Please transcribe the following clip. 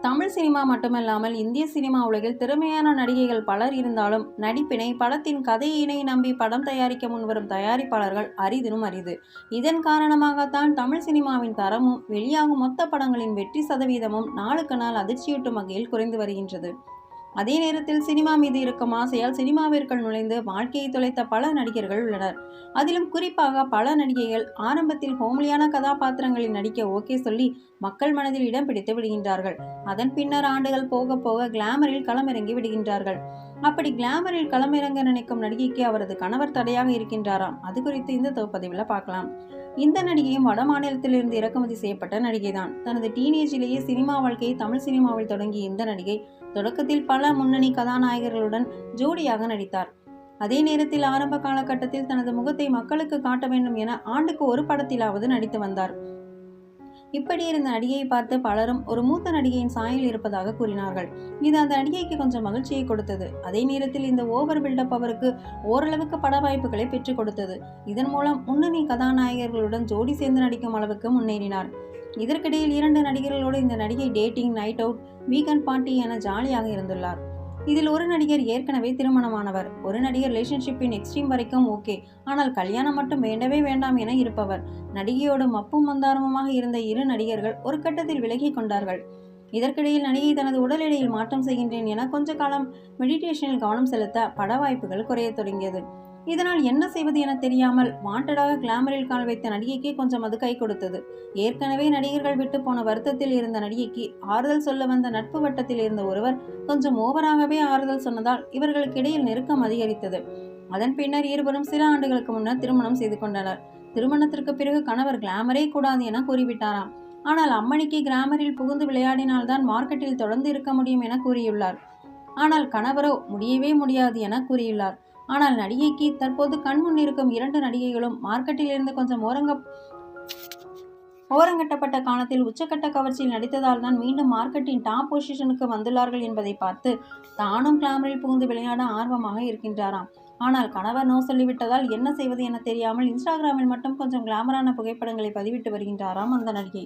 Tamil cinema மட்டுமல்லாமல் இந்திய cinema உலகில் திறமையான நடிகைகள் பலர் இருந்தாலும் நடிப்பினை படத்தின் கதையினை நம்பி படம் தயாரிக்க முன்வரும் தயாரிப்பாளர்கள் அரிதினும் அரிது. இதன் காரணமாகத்தான் தமிழ் சினிமாவின் தரமும் வெளியாகும் மொத்த படங்களின் வெற்றி சதவீதமும் நாளுக்கு நாள் அதிர்ச்சியூட்டும் வகையில் குறைந்து வருகின்றது. அதே நேரத்தில் சினிமா மீது இருக்கும் ஆசையால் சினிமாவிற்குள் நுழைந்து வாழ்க்கையை தொலைத்த பல நடிகர்கள் உள்ளனர். அதிலும் குறிப்பாக பல நடிகைகள் ஆரம்பத்தில் ஹோம்லியான கதாபாத்திரங்களில் நடிக்க ஓகே சொல்லி மக்கள் மனதில் இடம் பிடித்து விடுகின்றார்கள். அதன் பின்னர் ஆண்டுகள் போக போக கிளாமரில் களமிறங்கி விடுகின்றார்கள். அப்படி கிளாமரில் களமிறங்க நினைக்கும் நடிகைக்கு அவரது கணவர் தடையாக இருக்கின்றாராம். அது குறித்து இந்த தொகுப்பதிவில் பார்க்கலாம். இந்த நடிகையும் வட மாநிலத்திலிருந்து இறக்குமதி செய்யப்பட்ட நடிகைதான். தனது டீனேஜிலேயே சினிமா வாழ்க்கையை தமிழ் சினிமாவில் தொடங்கிய இந்த நடிகை தொடக்கத்தில் பல முன்னணி கதாநாயகர்களுடன் ஜோடியாக நடித்தார். அதே நேரத்தில் ஆரம்ப காலகட்டத்தில் தனது முகத்தை மக்களுக்கு காட்ட வேண்டும் என ஆண்டுக்கு ஒரு படத்திலாவது நடித்து வந்தார். இப்படி இருந்த நடிகையை பார்த்து பலரும் ஒரு மூத்த நடிகையின் சாயல் இருப்பதாக கூறினார்கள். இது அந்த நடிகைக்கு கொஞ்சம் மகிழ்ச்சியை கொடுத்தது. அதே நேரத்தில் இந்த ஓவர் பில்டப் அவருக்கு ஓரளவுக்கு பட வாய்ப்புகளை பெற்றுக் கொடுத்தது. இதன் மூலம் முன்னணி கதாநாயகர்களுடன் ஜோடி சேர்ந்து நடிக்கும் அளவுக்கு முன்னேறினார். இதற்கிடையில் இரண்டு நடிகர்களோடு இந்த நடிகை dating night out weekend party என ஜாலியாக இருந்துள்ளார். இதில் ஒரு நடிகர் ஏற்கனவே திருமணமானவர். ஒரு நடிகர் ரிலேஷன்ஷிப்பின் எக்ஸ்ட்ரீம் வரைக்கும் ஓகே ஆனால் கல்யாணம் மட்டும் வேண்டவே வேண்டாம் என இருப்பவர். நடிகையோடு மப்பும் மந்தாரமுமாக இருந்த இரு நடிகர்கள் ஒரு கட்டத்தில் விலகி கொண்டார்கள். இதற்கிடையில் நடிகை தனது உடல் எடையில் மாற்றம் செய்கின்றேன் என கொஞ்ச காலம் மெடிடேஷனில் கவனம் செலுத்த பட வாய்ப்புகள் குறையத் தொடங்கியது. இதனால் என்ன செய்வது என தெரியாமல் வாண்டடாக கிளாமரில் கால் வைத்த நடிகைக்கு கொஞ்சம் அது கை கொடுத்தது. ஏற்கனவே நடிகர்கள் விட்டு போன வருத்தத்தில் இருந்த நடிகைக்கு ஆறுதல் சொல்ல வந்த நட்பு வட்டத்தில் இருந்த ஒருவர் கொஞ்சம் ஓவராகவே ஆறுதல் சொன்னதால் இவர்களுக்கு இடையில் நெருக்கம் அதிகரித்தது. அதன் பின்னர் இருவரும் சில ஆண்டுகளுக்கு முன்னர் திருமணம் செய்து கொண்டனர். திருமணத்திற்கு பிறகு கணவர் கிளாமரே கூடாது என கூறிவிட்டாராம். ஆனால் அம்மணிக்கு கிராமரில் புகுந்து விளையாடினால்தான் மார்க்கெட்டில் தொடர்ந்து இருக்க முடியும் என கூறியுள்ளார். ஆனால் கணவரோ முடியவே முடியாது என கூறியுள்ளார். ஆனால் நடிகைக்கு தற்போது கண்முன் இருக்கும் இரண்டு நடிகைகளும் மார்க்கெட்டில் இருந்து கொஞ்சம் ஓரங்க ஓரங்கட்டப்பட்ட காலத்தில் உச்சக்கட்ட கவர்ச்சியில் நடித்ததால் தான் மீண்டும் மார்க்கெட்டின் டாப் பொசிஷனுக்கு வந்துள்ளார்கள் என்பதை பார்த்து தானும் கிளாமரில் புகுந்து விளையாட ஆர்வமாக இருக்கின்றாராம். ஆனால் கணவர் நோ சொல்லிவிட்டதால் என்ன செய்வது என தெரியாமல் இன்ஸ்டாகிராமில் மட்டும் கொஞ்சம் கிளாமரான புகைப்படங்களை பதிவிட்டு வருகின்றாராம் அந்த நடிகை.